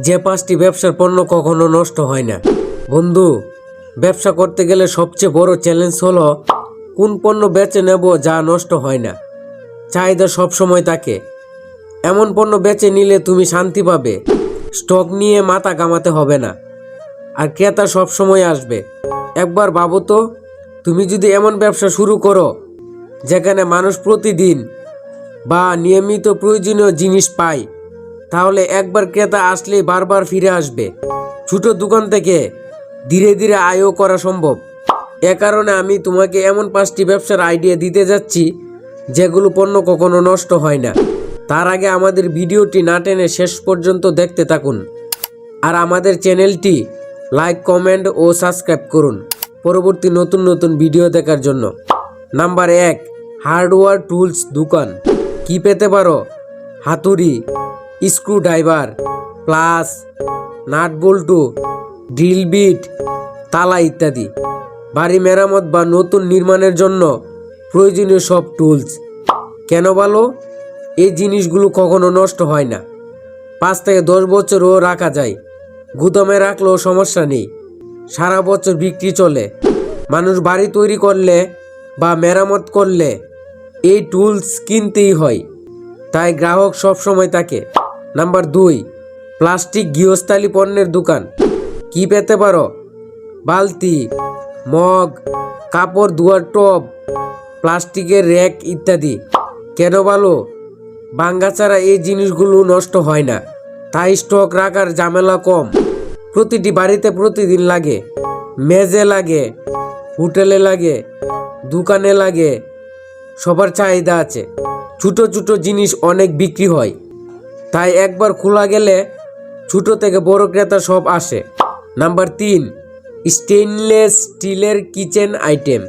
যে পাঁচটি ব্যবসার পণ্য কখনো নষ্ট হয় না। বন্ধু, ব্যবসা করতে গেলে সবচেয়ে বড় চ্যালেঞ্জ হলো কোন পণ্য বেচে নেব যা নষ্ট হয় না। চাহিদা সবসময় থাকে। এমন পণ্য বেচে নিলে তুমি শান্তি পাবে। স্টক নিয়ে মাথা কামাতে হবে না। আর ক্রেতা সবসময় আসবে। একবার ভাবো তো, তুমি যদি এমন ব্যবসা শুরু করো, যেখানে মানুষ প্রতিদিন বা নিয়মিত প্রয়োজনীয় জিনিস পায় তাহলে একবার ক্রেতা আসলেই বারবার ফিরে আসবে। ছোট দোকান থেকে ধীরে ধীরে আয়ও করা সম্ভব। এ কারণে আমি তোমাকে এমন পাঁচটি ব্যবসার আইডিয়া দিতে যাচ্ছি, যেগুলো পণ্য কখনো নষ্ট হয় না। তার আগে আমাদের ভিডিওটি না টেনে শেষ পর্যন্ত দেখতে থাকুন। আর আমাদের চ্যানেলটি লাইক, কমেন্ট ও সাবস্ক্রাইব করুন। পরবর্তী নতুন নতুন ভিডিও দেখার জন্য। নাম্বার এক হার্ডওয়্যার টুলস দোকান। কি পেতে পারো? হাতুড়ি। স্ক্রু ড্রাইভার প্লাস নাট বল্টু ড্রিল বিট তালা ইত্যাদি। বাড়ি মেরামত বা নতুন নির্মাণের জন্য প্রয়োজনীয় সব টুলস। কেন ভালো? এই জিনিসগুলো কখনো নষ্ট হয় না। পাঁচ থেকে দশ বছরও রাখা যায়। গুদামে রাখলেও সমস্যা নেই। সারা বছর বিক্রি চলে। মানুষ বাড়ি তৈরি করলে বা মেরামত করলে এই টুলস কিনতেই হয়। তাই গ্রাহক সব সময় থাকে নাম্বার দুই, প্লাস্টিক গৃহস্থালী পণ্যের দোকান। কি পেতে পারো? বালতি, মগ, কাপড় ধোয়ার টব প্লাস্টিকের র্যাক ইত্যাদি। কেন ভালো বাঙ্গা ছাড়া এই জিনিসগুলো নষ্ট হয় না। তাই স্টক রাখার ঝামেলা কম। প্রতিটি বাড়িতে প্রতিদিন লাগে। মেজে লাগে, হোটেলে লাগে, দোকানে লাগে। সবার চাহিদা আছে। ছোটো ছোটো জিনিস অনেক বিক্রি হয়। তাই একবার খোলা গেলে ছোট থেকে বড় ক্রেতা সব আসে। নাম্বার তিন স্টেইনলেস স্টিলের কিচেন আইটেম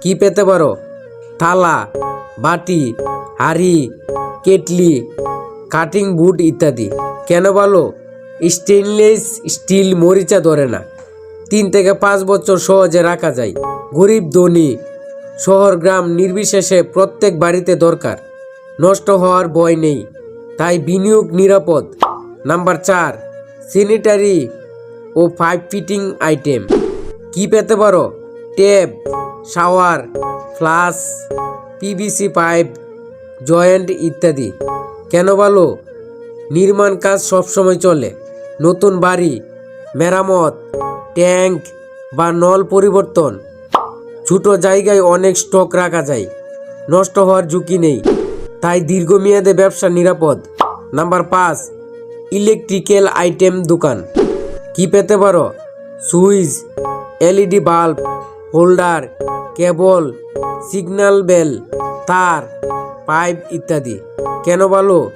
কি পেতে পারো? থালা, বাটি, হাঁড়ি, কেটলি কাটিং বুট ইত্যাদি। কেন ভালো? স্টেনলেস স্টিল মরিচা ধরে না। তিন থেকে পাঁচ বছর সহজে রাখা যায়। গরিব, ধনী, শহর, গ্রাম নির্বিশেষে প্রত্যেক বাড়িতে দরকার। নষ্ট হওয়ার ভয় নেই। তাই বিনিয়োগ নিরাপদ। নাম্বার চার স্যানিটারি ও পাইপ ফিটিং আইটেম কি পেতে পারো? Tap shower flush PVC pipe joint ইত্যাদি। কেন ভালো? নির্মাণ কাজ সবসময় চলে। নতুন বাড়ি, মেরামত, ট্যাঙ্ক বা নল পরিবর্তন। ছোট জায়গায় অনেক স্টক রাখা যায়। নষ্ট হওয়ার ঝুঁকি নেই। তাই দীর্ঘমেয়াদে ব্যবসা নিরাপদ। নাম্বার পাঁচ, ইলেকট্রিক্যাল আইটেম দোকান। কি পেতে পারো? Switch, LED bulb, holder, cable, signal bell, তার, পাইপ ইত্যাদি। কেন ভালো?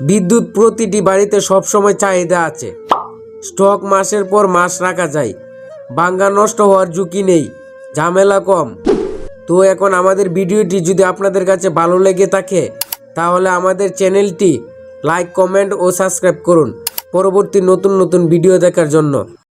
বিদ্যুৎ প্রতিটি বাড়িতে সবসময় চাহিদা আছে। স্টক মাসের পর মাস রাখা যায়। বাঙ্গা নষ্ট হওয়ার ঝুঁকি নেই। ঝামেলা কম। তো এখন আমাদের ভিডিওটি যদি আপনাদের কাছে ভালো লেগে থাকে তাহলে আমাদের চ্যানেলটি লাইক কমেন্ট ও সাবস্ক্রাইব করুন। পরবর্তী নতুন নতুন ভিডিও দেখার জন্য।